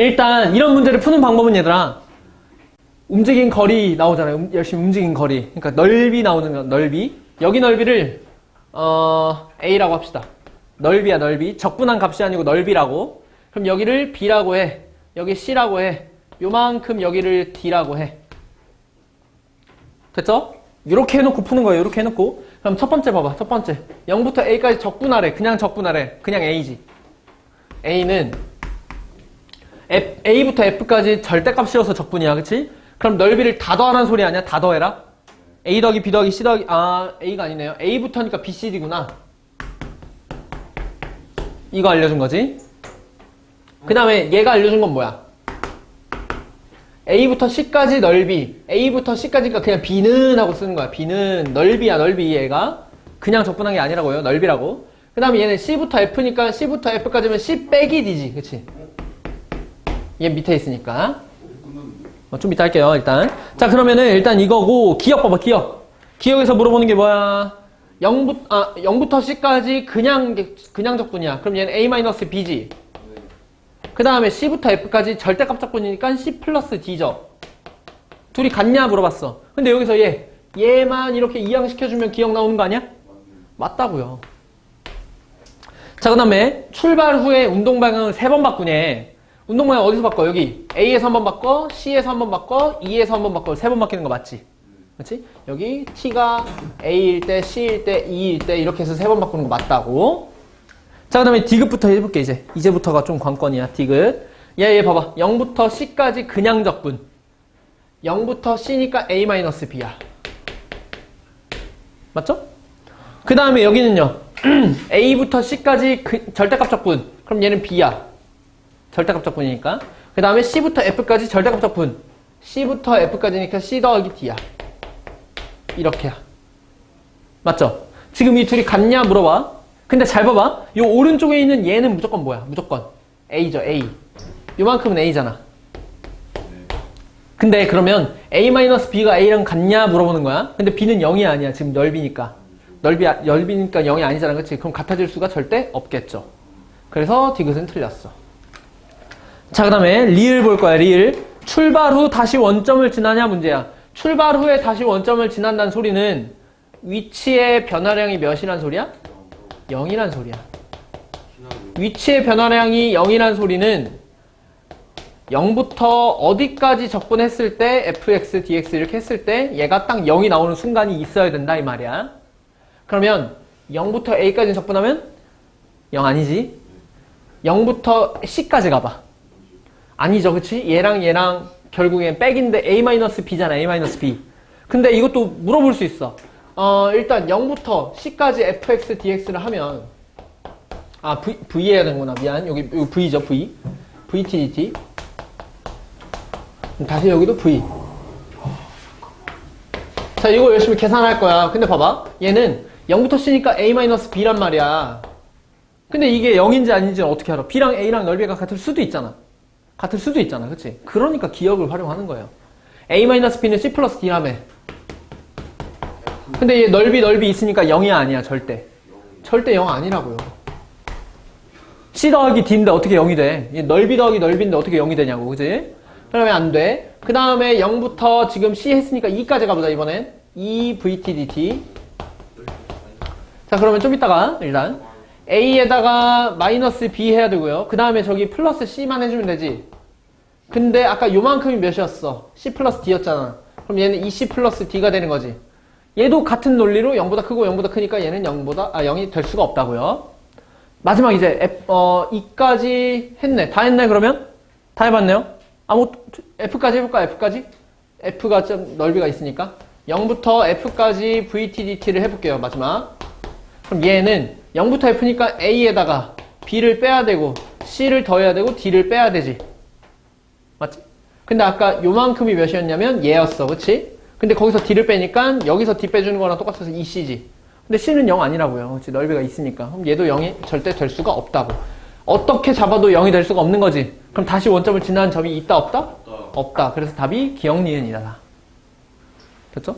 일단 이런 문제를 푸는 방법은 얘들아 움직인 거리 나오잖아요. 음, 열심히 움직인 거리. 그러니까 넓이 나오는 거, 넓이. 여기 넓이를 어, A라고 합시다. 넓이야, 넓이. 적분한 값이 아니고 넓이라고. 그럼 여기를 B라고 해. 여기 C라고 해. 요만큼 여기를 D라고 해. 됐죠? 이렇게 해놓고 푸는 거예요. 이렇게 해놓고. 그럼 첫 번째 봐봐. 첫 번째. 0부터 A까지 적분하래. 그냥 적분하래. 그냥 A지. A는 F, A부터 F까지 절대값 씌워서 적분이야. 그치? 그럼 넓이를 다 더하라는 소리 아니야? 다 더해라. A 더하기 B 더하기 C 더하기 아 A가 아니네요. A부터니까 B, C, D구나. 이거 알려준 거지. 그 다음에 얘가 알려준 건 뭐야? A부터 C까지 넓이. A부터 C까지니까 그냥 B는 하고 쓰는 거야. B는 넓이야, 넓이 얘가. 그냥 적분한 게 아니라고요. 넓이라고. 그 다음에 얘는 C부터 F니까 C부터 F까지면 C 빼기 D지. 그치? 얘 밑에 있으니까. 어, 좀 이따 할게요, 일단. 자, 그러면은 일단 이거고, 기억 봐봐, 기억. 기억에서 물어보는 게 뭐야? 0부, 아, 0부터 C까지 그냥, 그냥 적분이야. 그럼 얘는 A-B지. 그 다음에 C부터 F까지 절대 값 적분이니까 C 플러스 D죠. 둘이 같냐 물어봤어. 근데 여기서 얘, 얘만 이렇게 이항시켜주면 기억 나오는 거 아니야? 맞다고요. 자, 그 다음에 출발 후에 운동 방향을 세 번 바꾸네. 운동 방향 어디서 바꿔? 여기 A에서 한 번 바꿔, C에서 한 번 바꿔, E에서 한 번 바꿔, 세 번 바뀌는 거 맞지? 그렇지? 여기 T가 A일 때, C일 때, E일 때 이렇게 해서 세 번 바꾸는 거 맞다고. 자, 그 다음에 디귿부터 해볼게, 이제. 이제부터가 좀 관건이야, 디귿. 얘, 얘 봐봐. 0부터 C까지 그냥 적분. 0부터 C니까 A-B야. 맞죠? 그 다음에 여기는요. A부터 C까지 그 절대값 적분. 그럼 얘는 B야. 절대값 적분이니까. 그 다음에 C부터 F까지 절대값 적분. C부터 F까지니까 C 더하기 D야. 이렇게야. 맞죠? 지금 이 둘이 같냐 물어봐. 근데 잘 봐봐. 요 오른쪽에 있는 얘는 무조건 뭐야? 무조건 A죠, A. 요만큼은 A잖아. 근데 그러면 A-B가 A랑 같냐 물어보는 거야. 근데 B는 0이 아니야. 지금 넓이니까. 넓이, 넓이니까 0이 아니잖아. 그치? 그럼 같아질 수가 절대 없겠죠. 그래서 디귿은 틀렸어. 자, 그 다음에 리을 볼 거야, 리을. 출발 후 다시 원점을 지나냐 문제야. 출발 후에 다시 원점을 지난다는 소리는 위치의 변화량이 몇이란 소리야? 0이란 소리야. 위치의 변화량이 0이란 소리는 0부터 어디까지 적분했을 때 fx, dx 이렇게 했을 때 얘가 딱 0이 나오는 순간이 있어야 된다 이 말이야. 그러면 0부터 a까지 적분하면 0 아니지? 0부터 c까지 가봐. 아니죠, 그치? 얘랑 얘랑 결국엔 백인데 a-b잖아, a-b. 근데 이것도 물어볼 수 있어. 어, 일단 0부터 c까지 fx, dx를 하면 아, v, v 해야 되는구나. 미안. 여기, 여기 v죠, v. vt, dt. 다시 여기도 v. 자, 이거 열심히 계산할 거야. 근데 봐봐. 얘는 0부터 c니까 a-b란 말이야. 근데 이게 0인지 아닌지 는 어떻게 알아? b랑 a랑 넓이가 같을 수도 있잖아. 같을 수도 있잖아. 그치? 그러니까 기억을 활용하는 거예요. a-b는 c 플러스 d라며. 근데 얘 넓이 넓이 있으니까 0이 아니야. 절대. 절대 0 아니라고요. c 더하기 d인데 어떻게 0이 돼? 얘 넓이 더하기 넓이인데 어떻게 0이 되냐고. 그지? 그러면 안 돼. 그 다음에 0부터 지금 c 했으니까 2까지 가보자 이번엔. 2 vt dt. 자 그러면 좀 이따가 일단 a에다가 마이너스 b 해야 되고요. 그 다음에 저기 플러스 c만 해주면 되지. 근데 아까 요만큼이 몇이었어? c 플러스 d였잖아. 그럼 얘는 2c 플러스 d가 되는 거지. 얘도 같은 논리로 0보다 크고 0보다 크니까 얘는 0보다 아 0이 될 수가 없다고요. 마지막 이제 F, 어 2까지 했네. 다 했네 그러면? 다 해봤네요. 아무 F까지 해볼까? F까지? F가 좀 넓이가 있으니까 0부터 F까지 VTDT를 해볼게요. 마지막. 그럼 얘는 0부터 F니까 A에다가 B를 빼야 되고 C를 더해야 되고 D를 빼야 되지. 맞지? 근데 아까 요만큼이 몇이었냐면 얘였어. 그치? 근데 거기서 D를 빼니까 여기서 D 빼주는 거랑 똑같아서 2C지. 근데 C는 0 아니라고요. 그치? 넓이가 있으니까. 그럼 얘도 0이 절대 될 수가 없다고. 어떻게 잡아도 0이 될 수가 없는 거지. 그럼 다시 원점을 지나는 점이 있다 없다? 없다. 그래서 답이 기억 니은이다. 됐죠?